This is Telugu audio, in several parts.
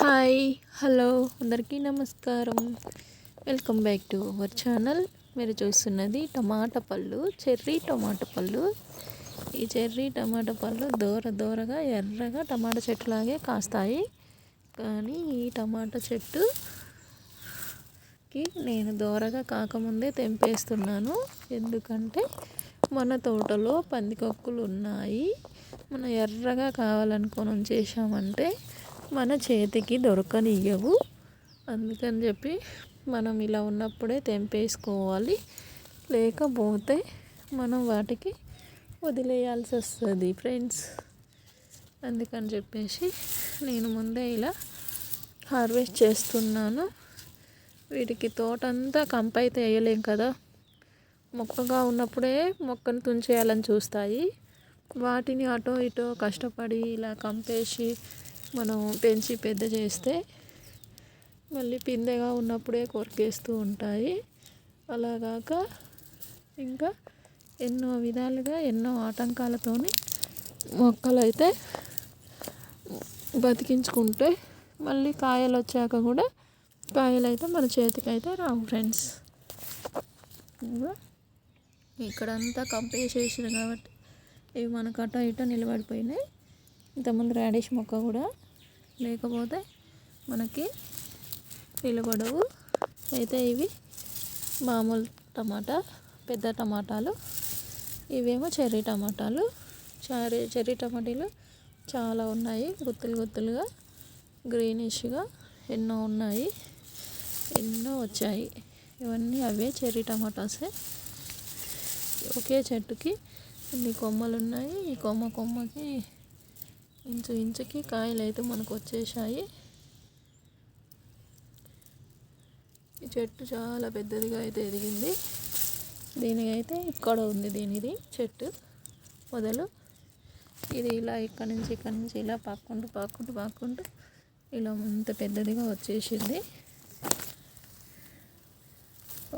హాయ్ హలో అందరికీ నమస్కారం. Welcome back to our channel. మీరు చూస్తున్నది టమాటా పళ్ళు చెర్రీ టమాటా పళ్ళు. ఈ చెర్రీ టమాటా పళ్ళు దూర దూరగా ఎర్రగా టమాటా చెట్టులాగే కాస్తాయి. కానీ ఈ టమాటా చెట్టుకి నేను దూరగా కాకముందే తెంపేస్తున్నాను. ఎందుకంటే మన తోటలో పందికొక్కులు ఉన్నాయి మనం ఎర్రగా కావాలనుకొని ఉంచేసామంటే మన చేతికి దొరకనియ్యవు. అందుకని చెప్పి మనం ఇలా ఉన్నప్పుడే తెంపేసుకోవాలి. లేకపోతే మనం వాటికి వదిలేయాల్సి వస్తుంది ఫ్రెండ్స్. అందుకని చెప్పేసి నేను ముందే ఇలా హార్వెస్ట్ చేస్తున్నాను. వీటికి తోటంతా కంపైతే వేయలేం కదా. మొక్కగా ఉన్నప్పుడే మొక్కను తుంచేయాలని చూస్తాయి. వాటిని అటో ఇటో కష్టపడి ఇలా కంపేసి మనం పెంచి పెద్ద చేస్తే మళ్ళీ పిందెగా ఉన్నప్పుడే కొరికేస్తూ ఉంటాయి. అలాగాక ఇంకా ఎన్నో విధాలుగా ఎన్నో ఆటంకాలతోని మొక్కలు అయితే బతికించుకుంటే మళ్ళీ కాయలు వచ్చాక కూడా కాయలు అయితే మన చేతికి అయితే రావు ఫ్రెండ్స్. ఇక్కడంతా చేసినారు కాబట్టి ఇవి మనకు అటో ఇట నిలబడిపోయినాయి. ఇంతకుముందు రాడిష్ మొక్క కూడా లేకపోతే మనకి నిలబడవు అయితే ఇవి మామూలు టమాటా పెద్ద టమాటాలు ఇవేమో చెర్రీ టమాటాలు. చెర్రీ చెర్రీ టమాటాలు చాలా ఉన్నాయి గుత్తులు గుత్తులుగా గ్రీనిష్గా ఎన్నో ఉన్నాయి ఎన్నో వచ్చాయి. ఇవన్నీ అవే చెర్రీ టమాటాసే. ఒకే చెట్టుకి ఇన్ని కొమ్మలు ఉన్నాయి ఈ కొమ్మ కొమ్మకి ఇంచు ఇంచుకి కాయలు అయితే మనకు వచ్చేసాయి. ఈ చెట్టు చాలా పెద్దదిగా అయితే ఎదిగింది. దీనికి అయితే ఇక్కడ ఉంది దీనిది చెట్టు మొదలు. ఇది ఇలా ఇక్కడ నుంచి ఇక్కడ నుంచి ఇలా పాక్కుంటూ పాక్కుంటూ పాక్కుంటూ ఇలా అంత పెద్దదిగా వచ్చేసింది.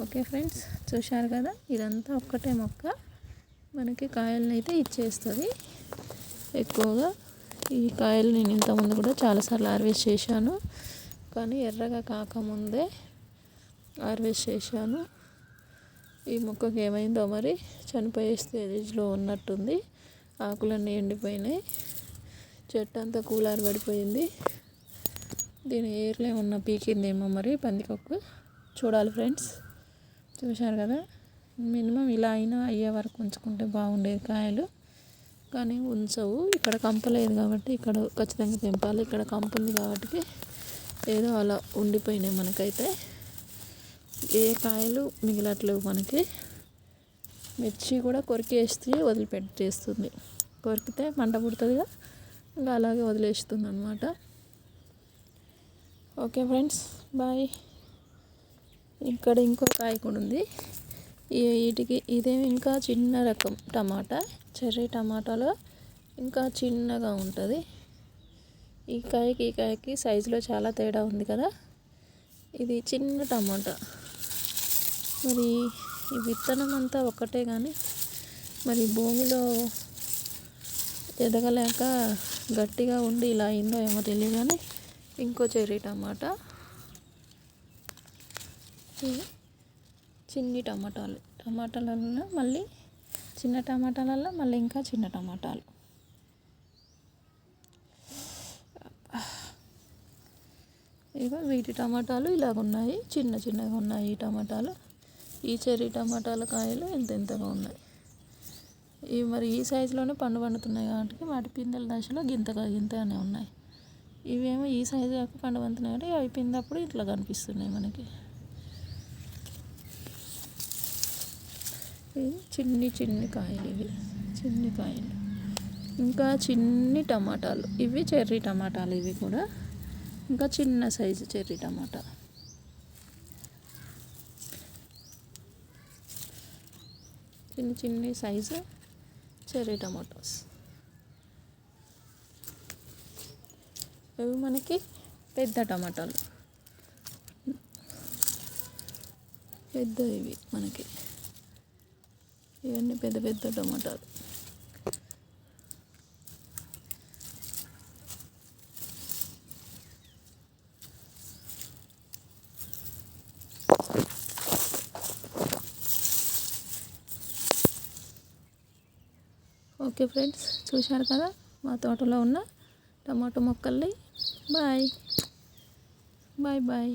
ఓకే ఫ్రెండ్స్ చూశారు కదా? ఇదంతా ఒక్కటే మొక్క. మనకి కాయలను అయితే ఇచ్చేస్తుంది. ఎక్కువగా ఈ కాయలు నేను ఇంతకుముందు కూడా చాలాసార్లు హార్వెస్ట్ చేశాను. కానీ ఎర్రగా కాకముందే హార్వెస్ట్ చేశాను. ఈ మొక్కకి ఏమైందో మరి చనిపోయే స్టేజ్లో ఉన్నట్టుంది. ఆకులన్నీ ఎండిపోయినాయి. చెట్టు అంతా కూలారి పడిపోయింది. దీని ఏర్లో ఉన్న పీకిందేమో మరి పందికొక్కు. చూడాలి ఫ్రెండ్స్. చూశారు కదా? మినిమం ఇలా అయినా అయ్యే వరకు ఉంచుకుంటే బాగుండేది కాయలు. కానీ ఉంచవు. ఇక్కడ కంపలేదు కాబట్టి ఇక్కడ ఖచ్చితంగా తెంపాలి. ఇక్కడ కంప ఉంది కాబట్టి ఏదో అలా ఉండిపోయినాయి మనకైతే. ఏ కాయలు మిగిలట్లేవు మనకి. మిర్చి కూడా కొరికేస్తే వదిలిపెట్టేస్తుంది. కొరికితే మంట పుడుతుందిగా. ఇంకా అలాగే వదిలేస్తుంది అనమాట ఓకే ఫ్రెండ్స్ బాయ్. ఇక్కడ ఇంకో కాయ కూడా ఉంది. వీటికి ఇదేమి ఇంకా చిన్న రకం టమాటా. చెర్రీ టమాటాలో ఇంకా చిన్నగా ఉంటుంది. ఈ కాయకి ఈ కాయకి సైజులో చాలా తేడా ఉంది కదా. ఇది చిన్న టమాటా. మరి ఈ విత్తనం అంతా ఒక్కటే కానీ మరి భూమిలో ఎదగలేక గట్టిగా ఉండి ఇలా అయిందో ఏమో తెలియదు కానీ ఇంకో చెర్రీ టమాటా. చిన్ని టమాటాలు. టమాటాలలో మళ్ళీ చిన్న టమాటాలలో మళ్ళీ ఇంకా చిన్న టమాటాలు. ఇక వీటి టమాటాలు ఇలాగ ఉన్నాయి. చిన్న చిన్నగా ఉన్నాయి ఈ టమాటాలు. ఈ చెర్రీ టమాటాల కాయలు ఎంత ఎంతగా ఉన్నాయి. ఇవి మరి ఈ సైజులోనే పండు పండుతున్నాయి కాబట్టి వాటి పిందెల దశలో గింతగా గింతగానే ఉన్నాయి. ఇవేమో ఈ సైజు కాక పండు పండుతున్నాయి కాబట్టి అవి పిందప్పుడు ఇట్లా కనిపిస్తున్నాయి మనకి. చిన్ని చిన్ని కాయలు ఇవి. చిన్ని కాయలు. ఇంకా చిన్ని టమాటాలు. ఇవి చెర్రీ టమాటాలు ఇవి కూడా. ఇంకా చిన్న సైజు చెర్రీ టమాటా. చిన్న చిన్ని సైజు చెర్రీ టమాటోస్. ఇవి మనకి పెద్ద టమాటాలు. పెద్ద ఇవి మనకి. ఇవన్నీ పెద్ద పెద్ద టమాటాలు. ఓకే ఫ్రెండ్స్ చూశారు కదా మా తోటలో ఉన్న టమాటో మొక్కల్ని. బాయ్. Bye bye.